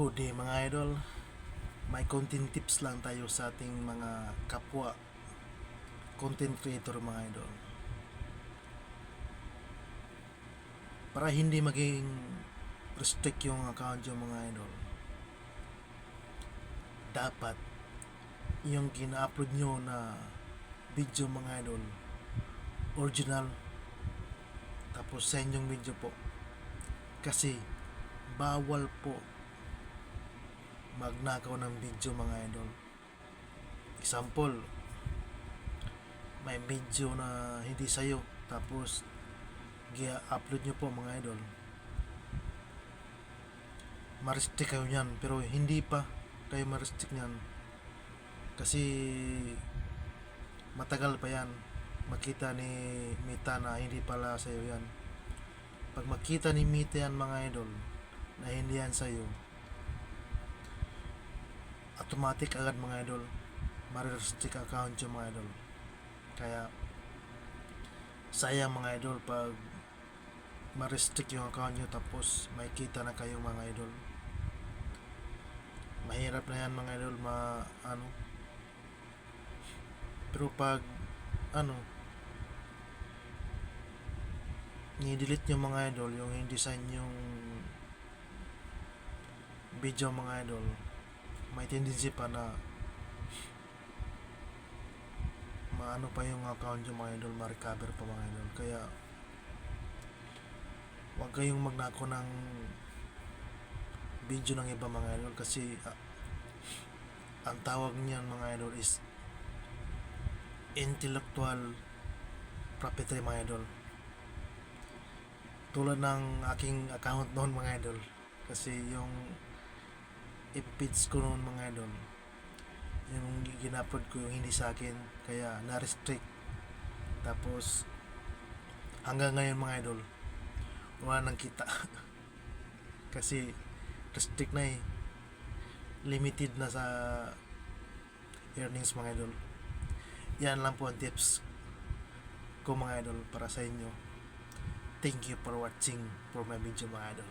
Good day mga idol. May content tips lang tayo sa ating mga kapwa content creator mga idol. Para hindi maging restrict yung account yung mga idol. Dapat yung gina-upload nyo na video mga idol original tapos sa inyong video po kasi bawal po magnakaw ng video mga idol. Example may video na hindi sa'yo tapos gi-upload nyo po mga idol. Ma-restrict kayo nyan pero hindi pa kayo ma-restrict nyan. Kasi matagal pa yan makita ni Mita na hindi pala sa'yo yan. Pag makita ni Mita yan mga idol na hindi yan sa'yo automatic agad mga idol. Marirestrict account yung mga idol. Kaya sayang mga idol pag ma-restrict yung account nyo tapos may kita na kayo mga idol. Mahirap na yan mga idol ma ano. Pero pag ano ni-delete nyo mga idol yung hindi sa inyong video mga idol may tendency pa na maano pa yung account yung mga idol ma-recover pa mga idol. Kaya huwag kayong magnako ng video ng iba mga idol kasi ah, ang tawag niyan mga idol is intellectual property mga idol. Tulad ng aking account noon mga idol. Kasi yung i-feeds ko noon mga idol. Yung ginupload ko yung hindi sa akin kaya na-restrict. Tapos hanggang ngayon mga idol wala nang kita. Kasi restrict na eh. Limited na sa earnings mga idol. Yan lang po ang tips ko mga idol para sa inyo. Thank you for watching for my video mga idol